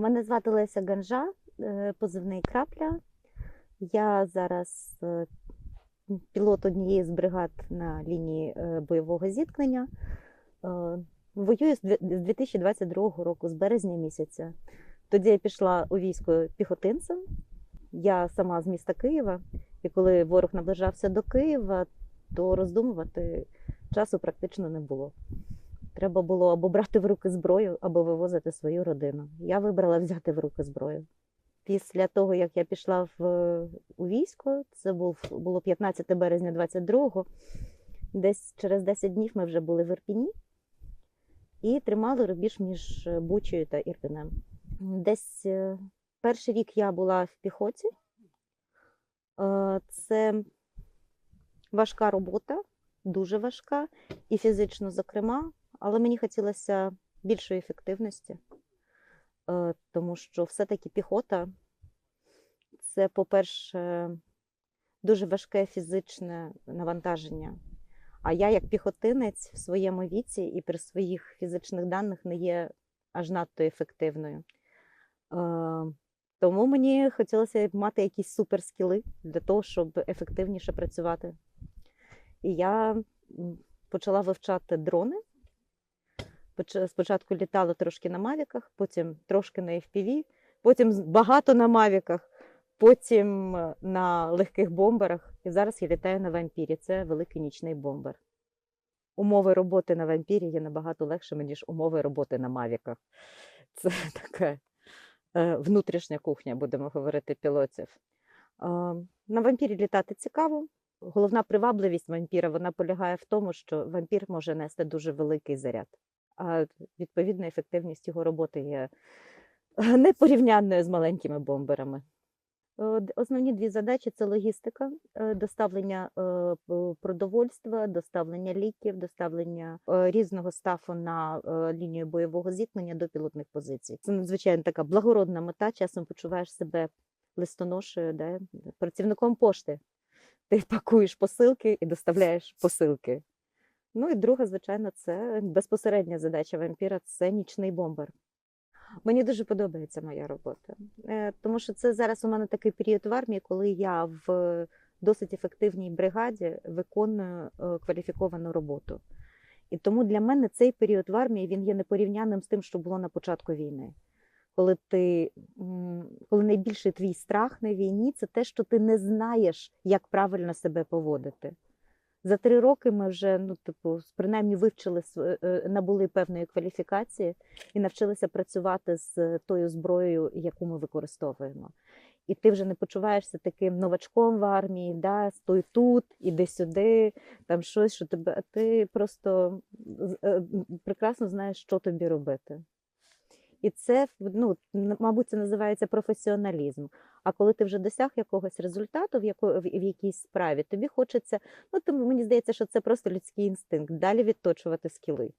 Мене звати Леся Ганжа, е, позивний крапля. Я зараз е, пілот однієї з бригад на лінії е, бойового зіткнення. Воюю з 2022 року, з березня місяця. Тоді я пішла у військо піхотинцем. Я сама з міста Києва, і коли ворог наближався до Києва, то роздумувати часу практично не було. Треба було або брати в руки зброю, або вивозити свою родину. Я вибрала взяти в руки зброю. Після того, як я пішла в, у військо, це був, було 15 березня 22-го, десь через 10 днів ми вже були в Ірпіні і тримали рубіж між Бучею та Ірпінем. Десь е, перший рік я була в піхоті. Е, Це важка робота, дуже важка, і фізично, зокрема, але мені хотілося більшої ефективності, е, тому що все-таки піхота це, по-перше, дуже важке фізичне навантаження. А я, як піхотинець в своєму віці і при своїх фізичних даних не є аж надто ефективною. Е, Тому мені хотілося мати якісь суперскіли для того, щоб ефективніше працювати. І я почала вивчати дрони. Поч- Спочатку літала трошки на мавіках, потім трошки на FPV, потім багато на мавіках, потім е, на легких бомберах. І зараз я літаю на вампірі. Це великий нічний бомбер. Умови роботи на вампірі є набагато легшими, ніж умови роботи на мавіках. Це така е, внутрішня кухня, будемо говорити, пілотів. На вампірі літати цікаво. Головна привабливість вампіра вона полягає в тому, що вампір може нести дуже великий заряд, а відповідна ефективність його роботи є е, непорівнянною з маленькими бомберами. Е, Основні дві задачі це логістика, е, доставлення продовольства, доставлення ліків, доставлення різного стафу на лінію бойового зіткнення до пілотних позицій. Це надзвичайно така благородна мета. Часом почуваєш себе листоношею, да, працівником пошти. Ти пакуєш посилки і доставляєш посилки. Ну і друга, звичайно, це безпосередня задача вампіра це нічний бомбер. Мені дуже подобається моя робота, Е, тому що це зараз у мене такий період в армії, коли я в досить ефективній бригаді виконую е, кваліфіковану роботу. І тому для мене цей період в армії він є непорівнянним з тим, що було на початку війни. Коли ти коли найбільший твій страх на війні, це те, що ти не знаєш, як правильно себе поводити. За три роки ми вже, ну, типу, принаймні вивчили св- е, набули певної кваліфікації і навчилися працювати з тою зброєю, яку ми використовуємо. І ти вже не почуваєшся таким новачком в армії, да, стой тут, іди сюди, там щось, що тебе. А ти просто е, прекрасно знаєш, що тобі робити. І це, ну, мабуть, це називається професіоналізм. А коли ти вже досяг якогось результату в, яко, в, якійсь справі, тобі хочеться, ну тому мені здається, що це просто людський інстинкт, далі відточувати скіли.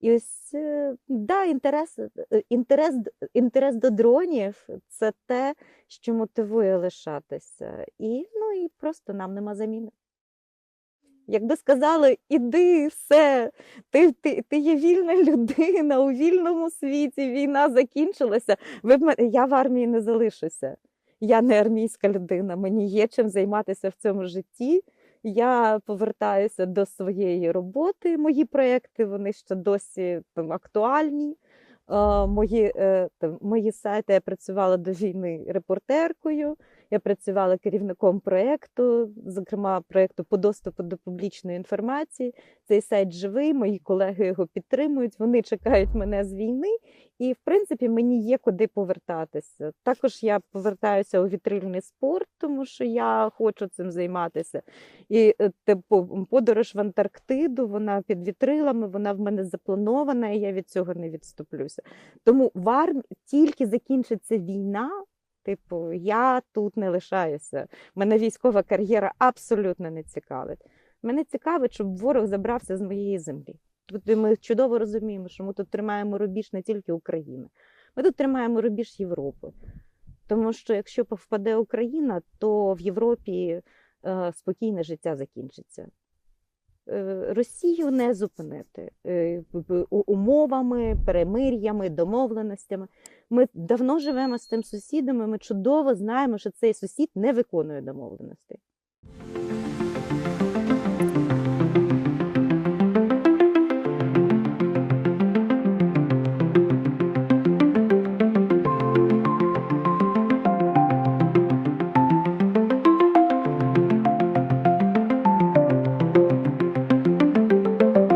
І ось е, да, інтерес, е, інтерес, інтерес до дронів це те, що мотивує лишатися. І, ну, і просто нам нема заміни. Якби сказали, іди, все, ти, ти, ти є вільна людина у вільному світі, війна закінчилася. Ви б я в армії не залишуся. Я не армійська людина, мені є чим займатися в цьому житті. Я повертаюся до своєї роботи. Мої проекти вони ще досі там, актуальні. Мої, е, мої сайти я працювала до війни репортеркою. Я працювала керівником проєкту, зокрема проєкту по доступу до публічної інформації. Цей сайт живий, мої колеги його підтримують. Вони чекають мене з війни, і в принципі мені є куди повертатися. Також я повертаюся у вітрильний спорт, тому що я хочу цим займатися. І е, типу подорож в Антарктиду, вона під вітрилами, вона в мене запланована, і я від цього не відступлюся. Тому в армії тільки закінчиться війна. Типу, я тут не лишаюся. Мене військова кар'єра абсолютно не цікавить. Мене цікавить, щоб ворог забрався з моєї землі. Тут ми чудово розуміємо, що ми тут тримаємо рубіж не тільки України, ми тут тримаємо рубіж Європи. Тому що якщо повпаде Україна, то в Європі е, спокійне життя закінчиться. Е, Росію не зупинити е, умовами, перемир'ями, домовленостями. Ми давно живемо з тим сусідом, і ми чудово знаємо, що цей сусід не виконує домовленостей.